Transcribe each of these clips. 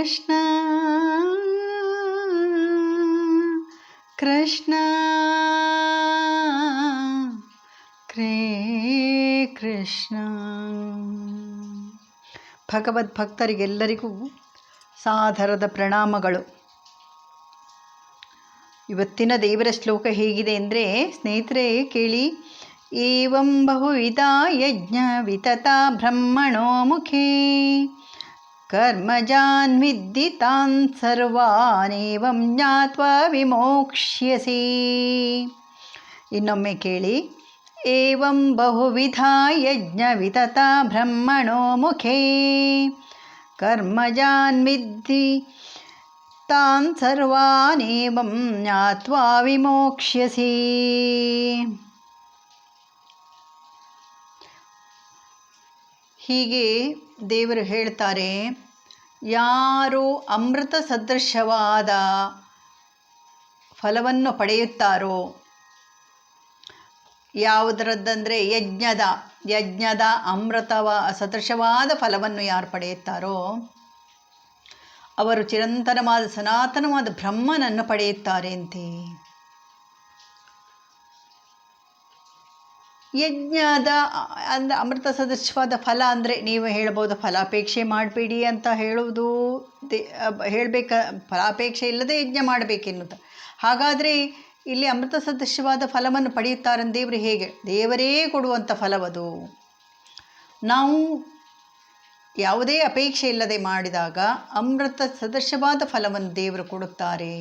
ಕೃಷ್ಣ. ಕೃಷ್ಣ. ಕ್ರೇ ಕೃಷ್ಣ. ಭಗವದ್ ಭಕ್ತರಿಗೆಲ್ಲರಿಗೂ ಸಾಧರದ ಪ್ರಣಾಮಗಳು. ಇವತ್ತಿನ ದೇವರ ಶ್ಲೋಕ ಹೇಗಿದೆ ಅಂದರೆ, ಸ್ನೇಹಿತರೆ, ಕೇಳಿ. ಏವಂ ಬಹುವಿಧ ಯಜ್ಞ ವಿತತ ಬ್ರಹ್ಮಣೋ ಮುಖೇ. ಕರ್ಮಜಾನ್ ವಿದ್ದಿ ಜ್ಞಾತ್ವ ವಿಮೋಕ್ಷ್ಯಸಿ ಇನ್ನೊಮ್ಮೆ ಕೇಳಿ, ಏವಂ ಬಹುವಿಧ ಯಜ್ಞ ಬ್ರಹ್ಮಣೋ ಮುಖೇ ಕರ್ಮಜಾನ್ ವಿದ್ದಿ ತಾನ್ ಸರ್ವಾನೇವಂ ಜ್ಞಾತ್ವಾ ವಿಮೋಕ್ಷ್ಯಸಿ. ಹೀಗೆ ದೇವರು ಹೇಳ್ತಾರೆ ಯಾರು ಅಮೃತ ಸದೃಶವಾದ ಫಲವನ್ನು ಪಡೆಯುತ್ತಾರೋ? ಯಾವುದರದ್ದಂದರೆ ಯಜ್ಞದ ಯಜ್ಞದ ಅಮೃತವ, ಸದೃಶವಾದ ಫಲವನ್ನು ಯಾರು ಪಡೆಯುತ್ತಾರೋ? ಅವರು ಚಿರಂತನವಾದ, ಸನಾತನವಾದ ಬ್ರಹ್ಮನನ್ನು ಪಡೆಯುತ್ತಾರೆ ಅಂತೆ ಯಜ್ಞದ, ಅಂದರೆ ಅಮೃತ ಸದೃಶವಾದ ಫಲ ಅಂದರೆ ನೀವು ಹೇಳ್ಬೋದು ಫಲಾಪೇಕ್ಷೆ ಮಾಡಬೇಡಿ ಅಂತ ಹೇಳುವುದು ಹೇಳಬೇಕ, ಫಲಾಪೇಕ್ಷೆ ಇಲ್ಲದೆ ಯಜ್ಞ ಮಾಡಬೇಕೆನ್ನುತ್ತ. ಹಾಗಾದರೆ ಇಲ್ಲಿ ಅಮೃತ ಸದೃಶವಾದ ಫಲವನ್ನು ಪಡೆಯುತ್ತಾರೆ ದೇವರು ಹೇಗೆ? ದೇವರೇ ಕೊಡುವಂಥ ಫಲವದು. ನಾವು ಯಾವುದೇ ಅಪೇಕ್ಷೆ ಇಲ್ಲದೆ ಮಾಡಿದಾಗ ಅಮೃತ ಸದೃಶವಾದ ಫಲವನ್ನು ದೇವರು ಕೊಡುತ್ತಾರೆ.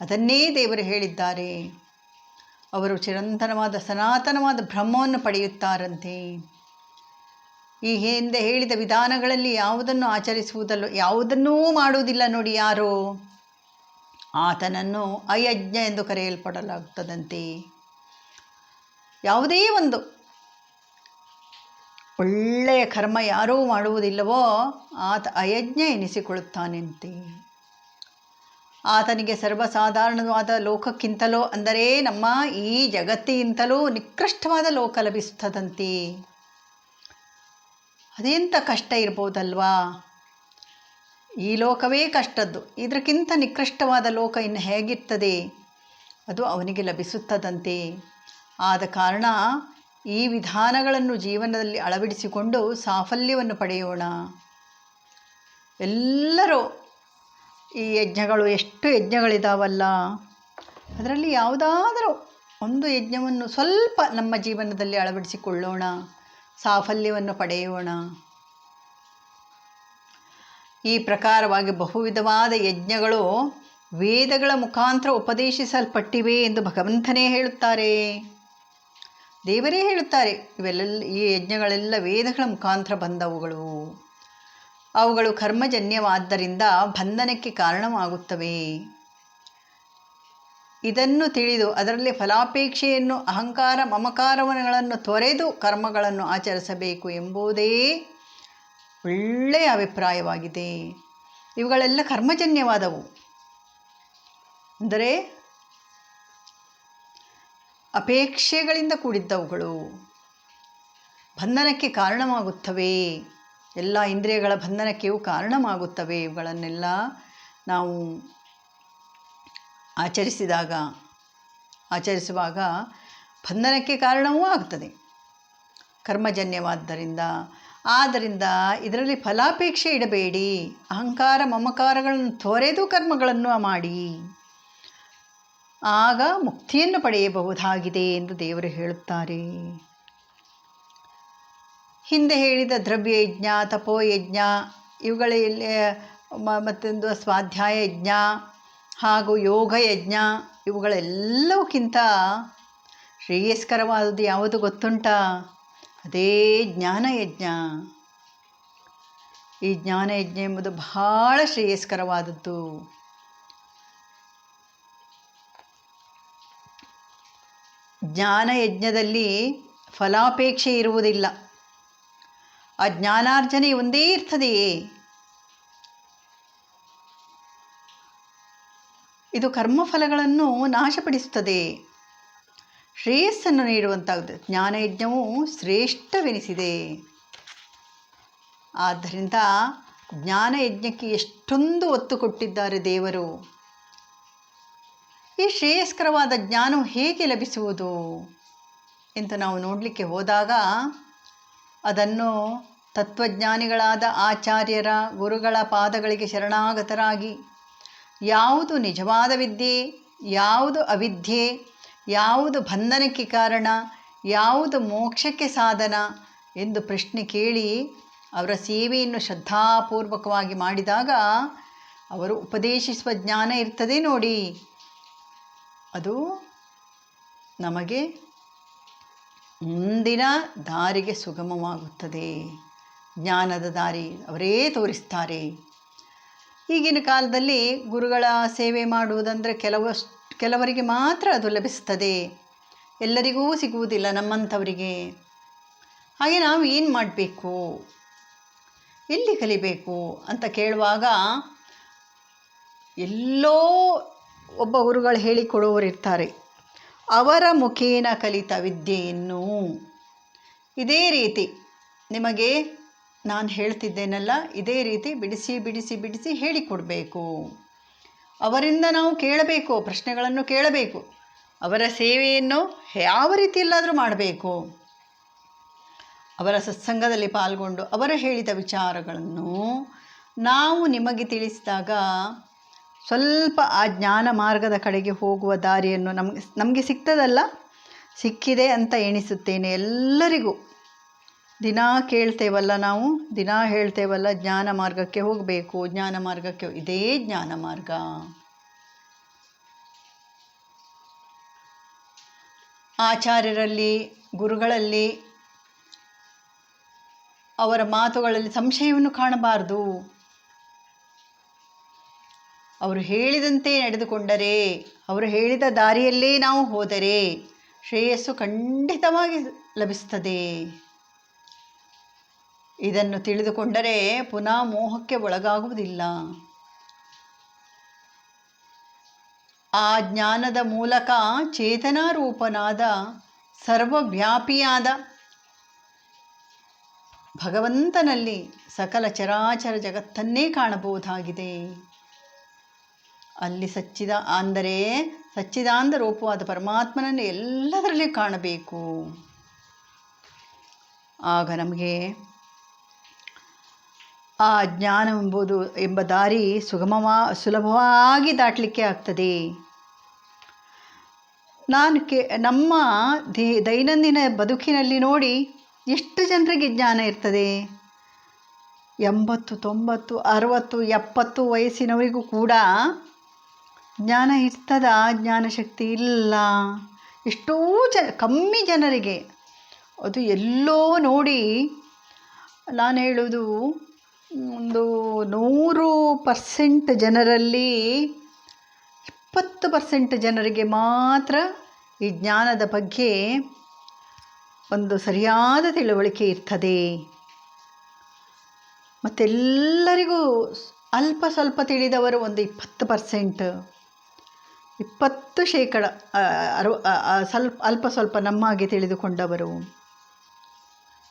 ಅದನ್ನೇ ದೇವರು ಹೇಳಿದ್ದಾರೆ. ಅವರು ಚಿರಂತನವಾದ ಸನಾತನವಾದ ಬ್ರಹ್ಮವನ್ನು ಪಡೆಯುತ್ತಾರಂತೆ. ಈ ಹಿಂದೆ ಹೇಳಿದ ವಿಧಾನಗಳಲ್ಲಿ ಯಾವುದನ್ನು ಆಚರಿಸುವುದಲ್ಲ, ಯಾವುದನ್ನೂ ಮಾಡುವುದಿಲ್ಲ ನೋಡಿ ಯಾರು, ಆತನನ್ನು ಅಯಜ್ಞ ಎಂದು ಕರೆಯಲ್ಪಡಲಾಗುತ್ತದಂತೆ. ಯಾವುದೇ ಒಂದು ಒಳ್ಳೆಯ ಕರ್ಮ ಯಾರೂ ಮಾಡುವುದಿಲ್ಲವೋ, ಆತ ಅಯಜ್ಞ ಎನಿಸಿಕೊಳ್ಳುತ್ತಾನಂತೆ. ಆತನಿಗೆ ಸರ್ವಸಾಧಾರಣವಾದ ಲೋಕಕ್ಕಿಂತಲೋ, ಅಂದರೆ ನಮ್ಮ ಈ ಜಗತ್ತಿಗಿಂತಲೂ ನಿಕೃಷ್ಟವಾದ ಲೋಕ ಲಭಿಸ್ತದಂತೆ ಅದೆಂಥ ಕಷ್ಟ ಇರ್ಬೋದಲ್ವಾ? ಈ ಲೋಕವೇ ಕಷ್ಟದ್ದು. ಇದಕ್ಕಿಂತ ನಿಕೃಷ್ಟವಾದ ಲೋಕ ಇನ್ನು ಹೇಗಿರ್ತದೆ? ಅದು ಅವನಿಗೆ ಲಭಿಸುತ್ತದಂತೆ. ಆದ ಕಾರಣ ಈ ವಿಧಾನಗಳನ್ನು ಜೀವನದಲ್ಲಿ ಅಳವಡಿಸಿಕೊಂಡು ಸಾಫಲ್ಯವನ್ನು ಪಡೆಯೋಣ. ಎಲ್ಲರೂ ಈ ಯಜ್ಞಗಳು ಎಷ್ಟು ಯಜ್ಞಗಳಿದಾವಲ್ಲ? ಅದರಲ್ಲಿ ಯಾವುದಾದರೂ ಒಂದು ಯಜ್ಞವನ್ನು ಸ್ವಲ್ಪ ನಮ್ಮ ಜೀವನದಲ್ಲಿ ಅಳವಡಿಸಿಕೊಳ್ಳೋಣ, ಸಾಫಲ್ಯವನ್ನು ಪಡೆಯೋಣ. ಈ ಪ್ರಕಾರವಾಗಿ ಬಹುವಿಧವಾದ ಯಜ್ಞಗಳು ವೇದಗಳ ಮುಖಾಂತರ ಉಪದೇಶಿಸಲ್ಪಟ್ಟಿವೆ ಎಂದು ಭಗವಂತನೇ ಹೇಳುತ್ತಾರೆ. ದೇವರೇ ಹೇಳುತ್ತಾರೆ, ಇವೆಲ್ಲ ಈ ಯಜ್ಞಗಳೆಲ್ಲ ವೇದಗಳ ಮುಖಾಂತರ ಬಂದವುಗಳು. ಅವುಗಳು ಕರ್ಮಜನ್ಯವಾದ್ದರಿಂದ ಬಂಧನಕ್ಕೆ ಕಾರಣವಾಗುತ್ತವೆ. ಇದನ್ನು ತಿಳಿದು ಅದರಲ್ಲಿ ಫಲಾಪೇಕ್ಷೆಯನ್ನು, ಅಹಂಕಾರ, ಮಮಕಾರವನಗಳನ್ನು ತೊರೆದು ಕರ್ಮಗಳನ್ನು ಆಚರಿಸಬೇಕು ಎಂಬುದೇ ಒಳ್ಳೆಯ ಅಭಿಪ್ರಾಯವಾಗಿದೆ. ಇವುಗಳೆಲ್ಲ ಕರ್ಮಜನ್ಯವಾದವು. ಅಂದರೆ ಅಪೇಕ್ಷೆಗಳಿಂದ ಕೂಡಿದ್ದವುಗಳು. ಬಂಧನಕ್ಕೆ ಕಾರಣವಾಗುತ್ತವೆ. ಎಲ್ಲ ಇಂದ್ರಿಯಗಳ ಬಂಧನಕ್ಕೆ ಕಾರಣವಾಗುತ್ತವೆ ಇವುಗಳನ್ನೆಲ್ಲ ನಾವು ಆಚರಿಸಿದಾಗ, ಆಚರಿಸುವಾಗ ಬಂಧನಕ್ಕೆ ಕಾರಣವೂ ಆಗ್ತದೆ. ಕರ್ಮಜನ್ಯವಾದ್ದರಿಂದ. ಆದ್ದರಿಂದ ಇದರಲ್ಲಿ ಫಲಾಪೇಕ್ಷೆ ಇಡಬೇಡಿ. ಅಹಂಕಾರ, ಮಮಕಾರಗಳನ್ನು ತೊರೆದು ಕರ್ಮಗಳನ್ನು ಮಾಡಿ. ಆಗ ಮುಕ್ತಿಯನ್ನು ಪಡೆಯಬಹುದಾಗಿದೆ ಎಂದು ದೇವರು ಹೇಳುತ್ತಾರೆ. ಹಿಂದೆ ಹೇಳಿದ ದ್ರವ್ಯಯಜ್ಞ ತಪೋಯಜ್ಞ ಇವುಗಳಲ್ಲಿ ಮತ್ತೊಂದು ಸ್ವಾಧ್ಯಾಯ ಯಜ್ಞ ಹಾಗೂ ಯೋಗ ಯಜ್ಞ, ಇವುಗಳೆಲ್ಲವಕ್ಕಿಂತ ಶ್ರೇಯಸ್ಕರವಾದದ್ದು ಯಾವುದು ಗೊತ್ತುಂಟ? ಅದೇ ಜ್ಞಾನಯಜ್ಞ ಈ ಜ್ಞಾನಯಜ್ಞ ಎಂಬುದು ಬಹಳ ಶ್ರೇಯಸ್ಕರವಾದದ್ದು. ಜ್ಞಾನಯಜ್ಞದಲ್ಲಿ ಫಲಾಪೇಕ್ಷೆ ಇರುವುದಿಲ್ಲ. ಆ ಜ್ಞಾನಾರ್ಜನೆ ಒಂದೇ ಇರ್ತದೆಯೇ ಇದು ಕರ್ಮಫಲಗಳನ್ನು ನಾಶಪಡಿಸುತ್ತದೆ. ಶ್ರೇಯಸ್ಸನ್ನು ನೀಡುವಂತಾಗುತ್ತದೆ. ಜ್ಞಾನಯಜ್ಞವು ಶ್ರೇಷ್ಠವೆನಿಸಿದೆ. ಆದ್ದರಿಂದ ಜ್ಞಾನ ಯಜ್ಞಕ್ಕೆ ಎಷ್ಟೊಂದು ಒತ್ತು ಕೊಟ್ಟಿದ್ದಾರೆ ದೇವರು. ಈ ಶ್ರೇಯಸ್ಕರವಾದ ಜ್ಞಾನವು ಹೇಗೆ ಲಭಿಸುವುದು? ಎಂದು ನಾವು ನೋಡಲಿಕ್ಕೆ ಹೋದಾಗ ಅದನ್ನು ತತ್ವಜ್ಞಾನಿಗಳಾದ ಆಚಾರ್ಯರ ಗುರುಗಳ ಪಾದಗಳಿಗೆ ಶರಣಾಗತರಾಗಿ, ಯಾವುದು ನಿಜವಾದ ವಿದ್ಯೆ, ಯಾವುದು ಅವಿದ್ಯೆ, ಯಾವುದು ಬಂಧನಕ್ಕೆ ಕಾರಣ, ಯಾವುದು ಮೋಕ್ಷಕ್ಕೆ ಸಾಧನ ಎಂದು ಪ್ರಶ್ನೆ ಕೇಳಿ ಅವರ ಸೇವೆಯನ್ನು ಶ್ರದ್ಧಾಪೂರ್ವಕವಾಗಿ ಮಾಡಿದಾಗ ಅವರು ಉಪದೇಶಿಸುವ ಜ್ಞಾನ ಇರ್ತದೆ ನೋಡಿ. ಅದು ನಮಗೆ ಮುಂದಿನ ದಾರಿಗೆ ಸುಗಮವಾಗುತ್ತದೆ. ಜ್ಞಾನದ ದಾರಿ ಅವರೇ ತೋರಿಸ್ತಾರೆ. ಈಗಿನ ಕಾಲದಲ್ಲಿ ಗುರುಗಳ ಸೇವೆ ಮಾಡುವುದಂದರೆ ಕೆಲವಷ್ಟು, ಕೆಲವರಿಗೆ ಮಾತ್ರ ಅದು ಲಭಿಸ್ತದೆ ಎಲ್ಲರಿಗೂ ಸಿಗುವುದಿಲ್ಲ ನಮ್ಮಂಥವರಿಗೆ. ಹಾಗೆ ನಾವು ಏನು ಮಾಡಬೇಕು? ಎಲ್ಲಿ ಕಲಿಬೇಕು ಅಂತ ಕೇಳುವಾಗ ಎಲ್ಲೋ ಒಬ್ಬ ಗುರುಗಳು ಹೇಳಿಕೊಡುವವರು ಇರ್ತಾರೆ ಅವರ ಮುಖೇನ ಕಲಿತ ವಿದ್ಯೆಯನ್ನು. ಇದೇ ರೀತಿ ನಿಮಗೆ ನಾನು ಹೇಳ್ತಿದ್ದೇನಲ್ಲ, ಇದೇ ರೀತಿ ಬಿಡಿಸಿ ಬಿಡಿಸಿ ಬಿಡಿಸಿ ಹೇಳಿಕೊಡಬೇಕು. ಅವರಿಂದ ನಾವು ಕೇಳಬೇಕು, ಪ್ರಶ್ನೆಗಳನ್ನು ಕೇಳಬೇಕು. ಅವರ ಸೇವೆಯನ್ನು ಯಾವ ರೀತಿಯಲ್ಲಾದರೂ ಮಾಡಬೇಕು. ಅವರ ಸತ್ಸಂಗದಲ್ಲಿ ಪಾಲ್ಗೊಂಡು ಅವರು ಹೇಳಿದ ವಿಚಾರಗಳನ್ನು ನಾವು ನಿಮಗೆ ತಿಳಿಸಿದಾಗ ಸ್ವಲ್ಪ ಆ ಜ್ಞಾನ ಮಾರ್ಗದ ಕಡೆಗೆ ಹೋಗುವ ದಾರಿಯನ್ನು ನಮ್ಗೆ ನಮಗೆ ಸಿಗ್ತದಲ್ಲ ಸಿಕ್ಕಿದೆ ಅಂತ ಎಣಿಸುತ್ತೇನೆ ಎಲ್ಲರಿಗೂ. ದಿನ ಕೇಳ್ತೇವಲ್ಲ ನಾವು, ದಿನ ಹೇಳ್ತೇವಲ್ಲ ಜ್ಞಾನ ಮಾರ್ಗಕ್ಕೆ ಹೋಗಬೇಕು. ಜ್ಞಾನ ಮಾರ್ಗಕ್ಕೆ ಇದೇ ಜ್ಞಾನ ಮಾರ್ಗ. ಆಚಾರ್ಯರಲ್ಲಿ, ಗುರುಗಳಲ್ಲಿ, ಅವರ ಮಾತುಗಳಲ್ಲಿ ಸಂಶಯವನ್ನು ಕಾಣಬಾರದು. ಅವರು ಹೇಳಿದಂತೆ ನಡೆದುಕೊಂಡರೆ, ಅವರು ಹೇಳಿದ ದಾರಿಯಲ್ಲೇ ನಾವು ಹೋದರೆ ಶ್ರೇಯಸ್ಸು ಖಂಡಿತವಾಗಿ ಲಭಿಸ್ತದೆ ಇದನ್ನು ತಿಳಿದುಕೊಂಡರೆ ಪುನಃ ಮೋಹಕ್ಕೆ ಒಳಗಾಗುವುದಿಲ್ಲ. ಆ ಜ್ಞಾನದ ಮೂಲಕ ಚೇತನಾರೂಪನಾದ, ಸರ್ವವ್ಯಾಪಿಯಾದ ಭಗವಂತನಲ್ಲಿ ಸಕಲ ಚರಾಚರ ಜಗತ್ತನ್ನೇ ಕಾಣಬಹುದಾಗಿದೆ. ಅಲ್ಲಿ ಸಚ್ಚಿದ ಅಂದರೆ ಸಚ್ಚಿದಾನಂದ ರೂಪವಾದ ಪರಮಾತ್ಮನನ್ನು ಎಲ್ಲದರಲ್ಲಿ ಕಾಣಬೇಕು. ಆಗ ನಮಗೆ ಆ ಜ್ಞಾನವೆಂಬುದು ಎಂಬ ದಾರಿ ಸುಗಮವಾ ಸುಲಭವಾಗಿ ದಾಟಲಿಕ್ಕೆ ಆಗ್ತದೆ. ನಾನು ಕೆ ನಮ್ಮ ದೇ ದೈನಂದಿನ ಬದುಕಿನಲ್ಲಿ ನೋಡಿ ಎಷ್ಟು ಜನರಿಗೆ ಜ್ಞಾನ ಇರ್ತದೆ? ಎಂಬತ್ತು, ತೊಂಬತ್ತು, ಅರವತ್ತು, ಎಪ್ಪತ್ತು ವಯಸ್ಸಿನವರಿಗೂ ಕೂಡ ಜ್ಞಾನ ಇರ್ತದ? ಜ್ಞಾನಶಕ್ತಿ ಇಲ್ಲ. ಎಷ್ಟೋ ಜನ ಕಮ್ಮಿ ಜನರಿಗೆ. ಅದು ಎಲ್ಲೋ ನೋಡಿ ನಾನು ಹೇಳೋದು, ಒಂದು ನೂರು ಪರ್ಸೆಂಟ್ ಜನರಲ್ಲಿ ಇಪ್ಪತ್ತು ಪರ್ಸೆಂಟ್ ಜನರಿಗೆ ಮಾತ್ರ ಈ ಜ್ಞಾನದ ಬಗ್ಗೆ ಒಂದು ಸರಿಯಾದ ತಿಳುವಳಿಕೆ ಇರ್ತದೆ. ಮತ್ತೆಲ್ಲರಿಗೂ ಅಲ್ಪ ಸ್ವಲ್ಪ ತಿಳಿದವರು ಒಂದು ಇಪ್ಪತ್ತು ಪರ್ಸೆಂಟ್. ಇಪ್ಪತ್ತು ಶೇಕಡ ಅರು ಸ್ವಲ್ಪ, ಅಲ್ಪ ಸ್ವಲ್ಪ ನಮ್ಮ ಹಾಗೆ ತಿಳಿದುಕೊಂಡವರು.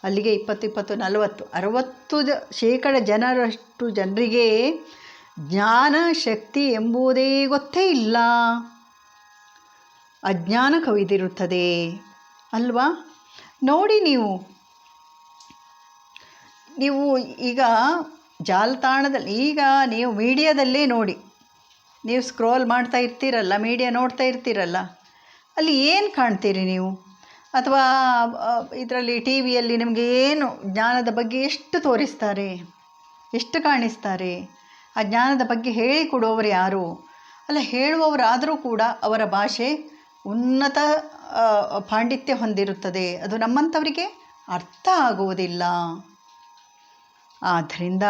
ಅಲ್ಲಿಗೆ ಇಪ್ಪತ್ತು ಇಪ್ಪತ್ತು, ನಲವತ್ತು, ಅರವತ್ತು ಜ, ಶೇಕಡ ಜನರಷ್ಟು ಜನರಿಗೆ ಜ್ಞಾನ ಶಕ್ತಿ ಎಂಬುದೇ ಗೊತ್ತೇ ಇಲ್ಲ. ಅಜ್ಞಾನ ಕವಿದಿರುತ್ತದೆ. ಅಲ್ವಾ? ನೋಡಿ ನೀವು. ನೀವು ಈಗ ಜಾಲತಾಣದಲ್ಲಿ, ಈಗ ನೀವು ಮೀಡಿಯಾದಲ್ಲೇ ನೋಡಿ. ನೀವು ಸ್ಕ್ರೋಲ್ ಮಾಡ್ತಾ ಇರ್ತೀರಲ್ಲ ಮೀಡಿಯಾ ನೋಡ್ತಾ ಇರ್ತೀರಲ್ಲ, ಅಲ್ಲಿ ಏನು ಕಾಣ್ತೀರಿ ನೀವು? ಅಥವಾ ಇದರಲ್ಲಿ ಟಿ ವಿಯಲ್ಲಿ ನಿಮಗೆ ಏನು ಜ್ಞಾನದ ಬಗ್ಗೆ ಎಷ್ಟು ತೋರಿಸ್ತಾರೆ, ಎಷ್ಟು ಕಾಣಿಸ್ತಾರೆ? ಆ ಜ್ಞಾನದ ಬಗ್ಗೆ ಹೇಳಿಕೊಡುವವರು ಯಾರು? ಅಲ್ಲ, ಹೇಳುವವರಾದರೂ ಕೂಡ ಅವರ ಭಾಷೆ ಉನ್ನತ ಪಾಂಡಿತ್ಯ ಹೊಂದಿರುತ್ತದೆ. ಅದು ನಮ್ಮಂಥವರಿಗೆ ಅರ್ಥ ಆಗುವುದಿಲ್ಲ. ಆದ್ದರಿಂದ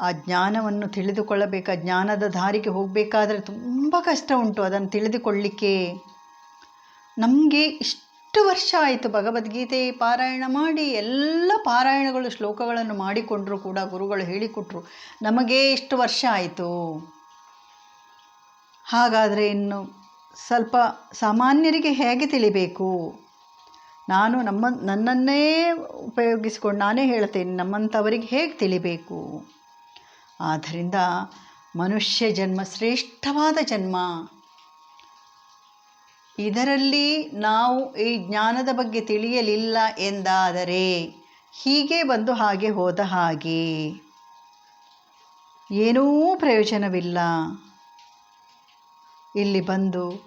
ಆ ಜ್ಞಾನವನ್ನು ತಿಳಿದುಕೊಳ್ಳಬೇಕು ಜ್ಞಾನದ ದಾರಿಗೆ ಹೋಗಬೇಕಾದ್ರೆ ತುಂಬ ಕಷ್ಟ ಉಂಟು ಅದನ್ನು ತಿಳಿದುಕೊಳ್ಳಿಕ್ಕೆ. ನಮಗೆ ಇಷ್ಟು ವರ್ಷ ಆಯಿತು ಭಗವದ್ಗೀತೆ ಪಾರಾಯಣ ಮಾಡಿ, ಎಲ್ಲ ಪಾರಾಯಣಗಳು, ಶ್ಲೋಕಗಳನ್ನು ಮಾಡಿಕೊಂಡರೂ ಕೂಡ ಗುರುಗಳು ಹೇಳಿಕೊಟ್ರು, ನಮಗೆ ಇಷ್ಟು ವರ್ಷ ಆಯಿತು. ಹಾಗಾದರೆ ಇನ್ನು ಸ್ವಲ್ಪ ಸಾಮಾನ್ಯರಿಗೆ ಹೇಗೆ ತಿಳಿಬೇಕು? ನಾನು ನಮ್ಮ ನನ್ನನ್ನೇ ಉಪಯೋಗಿಸಿಕೊಂಡು ನಾನೇ ಹೇಳ್ತೇನೆ, ನಮ್ಮಂಥವರಿಗೆ ಹೇಗೆ ತಿಳಿಬೇಕು? ಆದ್ದರಿಂದ ಮನುಷ್ಯ ಜನ್ಮ, ಶ್ರೇಷ್ಠವಾದ ಜನ್ಮ. ಇದರಲ್ಲಿ ನಾವು ಈ ಜ್ಞಾನದ ಬಗ್ಗೆ ತಿಳಿಯಲಿಲ್ಲ ಎಂದಾದರೆ ಹೀಗೆ ಬಂದು ಹಾಗೆ ಹೋದ ಹಾಗೆ ಏನೂ ಪ್ರಯೋಜನವಿಲ್ಲ. ಇಲ್ಲಿ ಬಂದು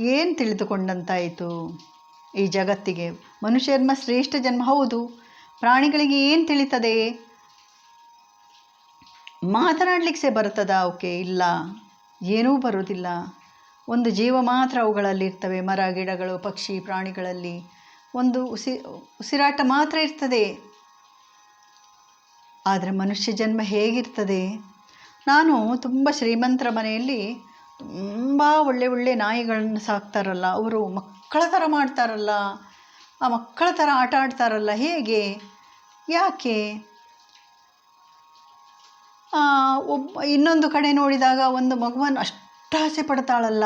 ಏನು ತಿಳಿದುಕೊಂಡಂತಾಯಿತು? ಈ ಜಗತ್ತಿಗೆ ಮನುಷ್ಯ ಜನ್ಮ, ಶ್ರೇಷ್ಠ ಜನ್ಮ ಹೌದು. ಪ್ರಾಣಿಗಳಿಗೆ ಏನು ತಿಳಿತದೆ? ಮಾತನಾಡಲಿಕ್ಕೆ ಬರುತ್ತದಾ? ಅವಕ್ಕೆ ಇಲ್ಲ. ಏನೂ ಬರುವುದಿಲ್ಲ. ಒಂದು ಜೀವ ಮಾತ್ರ ಅವುಗಳಲ್ಲಿ ಇರ್ತವೆ. ಮರ, ಗಿಡಗಳು, ಪಕ್ಷಿ, ಪ್ರಾಣಿಗಳಲ್ಲಿ. ಒಂದು ಉಸಿ, ಉಸಿರಾಟ ಮಾತ್ರ ಇರ್ತದೆ. ಆದರೆ ಮನುಷ್ಯ ಜನ್ಮ ಹೇಗಿರ್ತದೆ? ನಾನು ತುಂಬ ಶ್ರೀಮಂತರ ಮನೆಯಲ್ಲಿ ತುಂಬ ಒಳ್ಳೆ ಒಳ್ಳೆ ನಾಯಿಗಳನ್ನು ಸಾಕ್ತಾರಲ್ಲ. ಅವರು ಮಕ್ಕಳ ಥರ ಮಾಡ್ತಾರಲ್ಲ. ಆ ಮಕ್ಕಳ ಥರ ಆಟ ಆಡ್ತಾರಲ್ಲ. ಹೇಗೆ? ಯಾಕೆ? ಒಬ್ಬ, ಇನ್ನೊಂದು ಕಡೆ ನೋಡಿದಾಗ ಒಂದು ಮಗುವನ್ನು ಅಷ್ಟು ಆಸೆ ಪಡ್ತಾಳಲ್ಲ.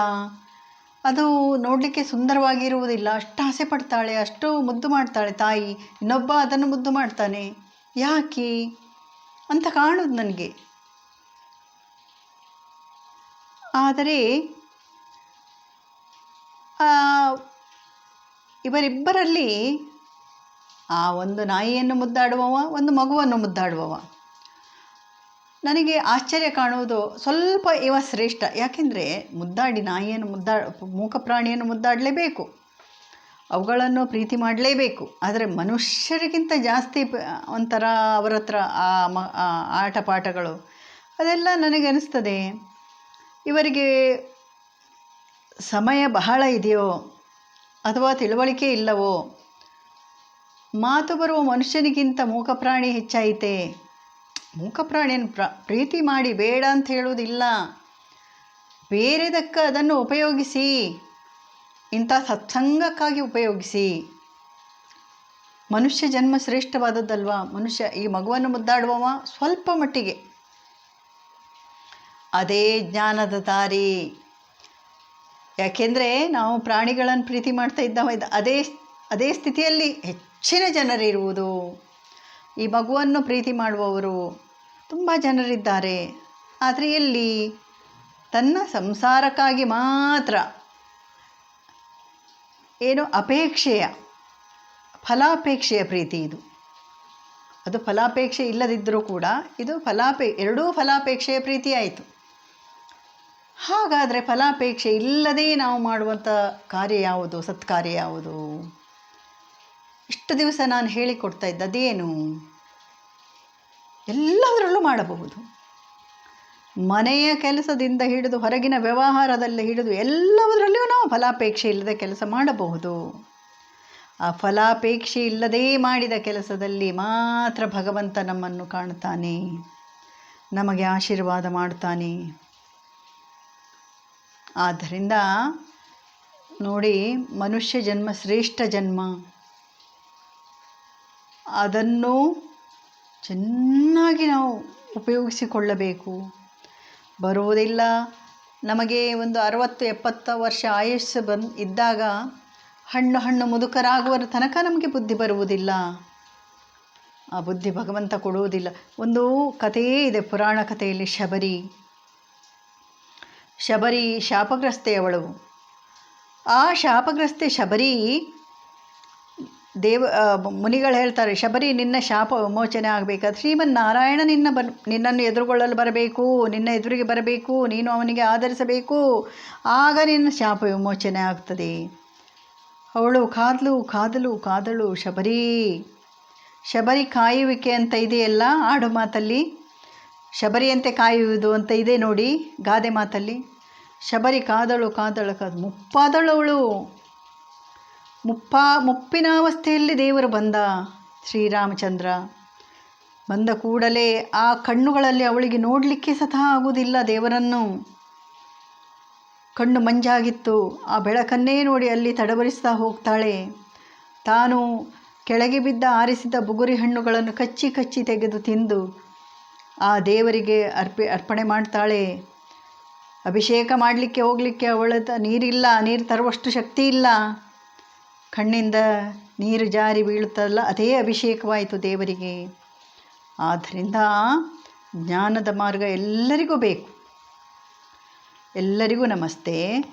ಅದು ನೋಡಲಿಕ್ಕೆ ಸುಂದರವಾಗಿರುವುದಿಲ್ಲ. ಅಷ್ಟು ಆಸೆ ಪಡ್ತಾಳೆ, ಅಷ್ಟು ಮುದ್ದು ಮಾಡ್ತಾಳೆ ತಾಯಿ. ಇನ್ನೊಬ್ಬ ಅದನ್ನು ಮುದ್ದು ಮಾಡ್ತಾನೆ. ಯಾಕೆ? ಅಂತ ಕಾಣೋದು ನನಗೆ. ಆದರೆ ಇವರಿಬ್ಬರಲ್ಲಿ ಆ ಒಂದು ನಾಯಿಯನ್ನು ಮುದ್ದಾಡುವವ, ಒಂದು ಮಗುವನ್ನು ಮುದ್ದಾಡುವವ. ನನಗೆ ಆಶ್ಚರ್ಯ ಕಾಣುವುದು ಸ್ವಲ್ಪ ಇವ ಶ್ರೇಷ್ಠ. ಯಾಕೆಂದರೆ ಮುದ್ದಾಡಿ ನಾಯಿಯನ್ನು ಮುದ್ದಾ, ಮೂಕ ಪ್ರಾಣಿಯನ್ನು ಮುದ್ದಾಡಲೇಬೇಕು. ಅವುಗಳನ್ನು ಪ್ರೀತಿ ಮಾಡಲೇಬೇಕು. ಆದರೆ ಮನುಷ್ಯರಿಗಿಂತ ಜಾಸ್ತಿ ಒಂಥರ ಅವರ ಹತ್ರ ಆ ಮ ಆಟ ಪಾಠಗಳು, ಅದೆಲ್ಲ ನನಗೆ ಅನಿಸ್ತದೆ. ಇವರಿಗೆ ಸಮಯ ಬಹಳ ಇದೆಯೋ ಅಥವಾ ತಿಳುವಳಿಕೆ ಇಲ್ಲವೋ? ಮಾತು ಬರುವ ಮನುಷ್ಯನಿಗಿಂತ ಮೂಕ ಪ್ರಾಣಿ ಹೆಚ್ಚಾಯಿತೆ? ಮೂಕ ಪ್ರಾಣಿಯನ್ನು ಪ್ರ, ಪ್ರೀತಿ ಮಾಡಿ ಬೇಡ ಅಂತ ಹೇಳುವುದಿಲ್ಲ. ಬೇರೆದಕ್ಕೆ ಅದನ್ನು ಉಪಯೋಗಿಸಿ, ಇಂಥ ಸತ್ಸಂಗಕ್ಕಾಗಿ ಉಪಯೋಗಿಸಿ. ಮನುಷ್ಯ ಜನ್ಮ ಶ್ರೇಷ್ಠವಾದದ್ದಲ್ವಾ? ಮನುಷ್ಯ ಈ ಮಗುವನ್ನು ಮುದ್ದಾಡುವವ ಸ್ವಲ್ಪ ಮಟ್ಟಿಗೆ. ಅದೇ ಜ್ಞಾನದ ದಾರಿ. ಯಾಕೆಂದರೆ ನಾವು ಪ್ರಾಣಿಗಳನ್ನು ಪ್ರೀತಿ ಮಾಡ್ತಾ ಇದ್ದಾವ ಇದ್ದ ಅದೇ ಅದೇ ಸ್ಥಿತಿಯಲ್ಲಿ ಹೆಚ್ಚಿನ ಜನರಿರುವುದು. ಈ ಮಗುವನ್ನು ಪ್ರೀತಿ ಮಾಡುವವರು ತುಂಬ ಜನರಿದ್ದಾರೆ. ಆದರೆ ಎಲ್ಲಿ ತನ್ನ ಸಂಸಾರಕ್ಕಾಗಿ ಮಾತ್ರ ಏನು ಅಪೇಕ್ಷೆಯ, ಫಲಾಪೇಕ್ಷೆಯ ಪ್ರೀತಿ ಇದು. ಅದು ಫಲಾಪೇಕ್ಷೆ ಇಲ್ಲದಿದ್ದರೂ ಕೂಡ ಇದು ಫಲಾಪೇ, ಎರಡೂ ಫಲಾಪೇಕ್ಷೆಯ ಪ್ರೀತಿ ಆಯಿತು. ಹಾಗಾದರೆ ಫಲಾಪೇಕ್ಷೆ ಇಲ್ಲದೇ ನಾವು ಮಾಡುವಂಥ ಕಾರ್ಯ ಯಾವುದು, ಸತ್ಕಾರ್ಯ ಯಾವುದು? ಇಷ್ಟು ದಿವಸ ನಾನು ಹೇಳಿಕೊಡ್ತಾ ಇದ್ದ ಅದೇನು ಎಲ್ಲದರಲ್ಲೂ ಮಾಡಬಹುದು. ಮನೆಯ ಕೆಲಸದಿಂದ ಹಿಡಿದು ಹೊರಗಿನ ವ್ಯವಹಾರದಲ್ಲಿ ಹಿಡಿದು ಎಲ್ಲದರಲ್ಲಿಯೂ ನಾವು ಫಲಾಪೇಕ್ಷೆ ಇಲ್ಲದೆ ಕೆಲಸ ಮಾಡಬಹುದು. ಆ ಫಲಾಪೇಕ್ಷೆ ಇಲ್ಲದೇ ಮಾಡಿದ ಕೆಲಸದಲ್ಲಿ ಮಾತ್ರ ಭಗವಂತ ನಮ್ಮನ್ನು ಕಾಣ್ತಾನೆ ನಮಗೆ ಆಶೀರ್ವಾದ ಮಾಡ್ತಾನೆ ಆದ್ದರಿಂದ ನೋಡಿ, ಮನುಷ್ಯ ಜನ್ಮ ಶ್ರೇಷ್ಠ ಜನ್ಮ. ಅದನ್ನು ಚೆನ್ನಾಗಿ ನಾವು ಉಪಯೋಗಿಸಿಕೊಳ್ಳಬೇಕು. ಬರುವುದಿಲ್ಲ. ನಮಗೆ ಒಂದು ಅರವತ್ತು, ಎಪ್ಪತ್ತು ವರ್ಷ ಆಯುಷ್ಯ ಬಂದು ಇದ್ದಾಗ ಹಣ್ಣು ಹಣ್ಣು ಮುದುಕರಾಗುವ ತನಕ ನಮಗೆ ಬುದ್ಧಿ ಬರುವುದಿಲ್ಲ. ಆ ಬುದ್ಧಿ ಭಗವಂತ ಕೊಡುವುದಿಲ್ಲ. ಒಂದು ಕಥೆಯೇ ಇದೆ, ಪುರಾಣ ಕಥೆಯಲ್ಲಿ ಶಬರಿ. ಶಬರಿ ಶಾಪಗ್ರಸ್ತೆಯವಳು. ಆ ಶಾಪಗ್ರಸ್ತೆ ಶಬರಿ ದೇವ ಮುನಿಗಳು ಹೇಳ್ತಾರೆ, ಶಬರಿ, ನಿನ್ನ ಶಾಪ ವಿಮೋಚನೆ ಆಗಬೇಕಾದ್ರೆ ಶ್ರೀಮನ್ ನಾರಾಯಣ ನಿನ್ನ ಬರ್ ನಿನ್ನನ್ನು ಎದುರುಗೊಳ್ಳಲು ಬರಬೇಕು, ನಿನ್ನ ಎದುರಿಗೆ ಬರಬೇಕು, ನೀನು ಅವನಿಗೆ ಆಧರಿಸಬೇಕು. ಆಗ ನಿನ್ನ ಶಾಪ ವಿಮೋಚನೆ ಆಗ್ತದೆ. ಅವಳು ಕಾದಲು ಕಾದಲು, ಕಾದಳು, ಶಬರಿ. ಶಬರಿ ಕಾಯುವಿಕೆ ಅಂತ ಇದೆಯಲ್ಲ, ಆಡು ಮಾತಲ್ಲಿ? ಶಬರಿಯಂತೆ ಕಾಯುವುದು ಅಂತ ಇದೆ ನೋಡಿ, ಗಾದೆ ಮಾತಲ್ಲಿ. ಶಬರಿ ಕಾದಳು ಕಾದಳು ಕಾದ ಮುಪ್ಪಾದಳು ಅವಳು. ಮುಪ್ಪ ಮುಪ್ಪಿನ ಅವಸ್ಥೆಯಲ್ಲಿ ದೇವರು ಬಂದ ಶ್ರೀರಾಮಚಂದ್ರ. ಬಂದ ಕೂಡಲೇ ಆ ಕಣ್ಣುಗಳಲ್ಲಿ ಅವಳಿಗೆ ನೋಡಲಿಕ್ಕೆ ಸಹ ಆಗುವುದಿಲ್ಲ ದೇವರನ್ನು. ಕಣ್ಣು ಮಂಜಾಗಿತ್ತು. ಆ ಬೆಳಕನ್ನೇ ನೋಡಿ ಅಲ್ಲಿ ತಡಬರಿಸ್ತಾ ಹೋಗ್ತಾಳೆ. ತಾನು ಕೆಳಗೆ ಬಿದ್ದ ಆರಿಸಿದ ಬುಗುರಿ ಹಣ್ಣುಗಳನ್ನು ಕಚ್ಚಿ ಕಚ್ಚಿ ತೆಗೆದು ತಿಂದು ಆ ದೇವರಿಗೆ ಅರ್ಪಿ, ಅರ್ಪಣೆ ಮಾಡ್ತಾಳೆ. ಅಭಿಷೇಕ ಮಾಡಲಿಕ್ಕೆ ಹೋಗಲಿಕ್ಕೆ ಅವಳ ನೀರಿಲ್ಲ, ನೀರು ತರುವಷ್ಟು ಶಕ್ತಿ ಇಲ್ಲ. ಕಣ್ಣಿಂದ ನೀರು ಜಾರಿ ಬೀಳುತ್ತಲ್ಲ ಅದೇ ಅಭಿಷೇಕವಾಯಿತು ದೇವರಿಗೆ. ಆದ್ದರಿಂದ ಜ್ಞಾನದ ಮಾರ್ಗ ಎಲ್ಲರಿಗೂ ಬೇಕು. ಎಲ್ಲರಿಗೂ ನಮಸ್ತೆ.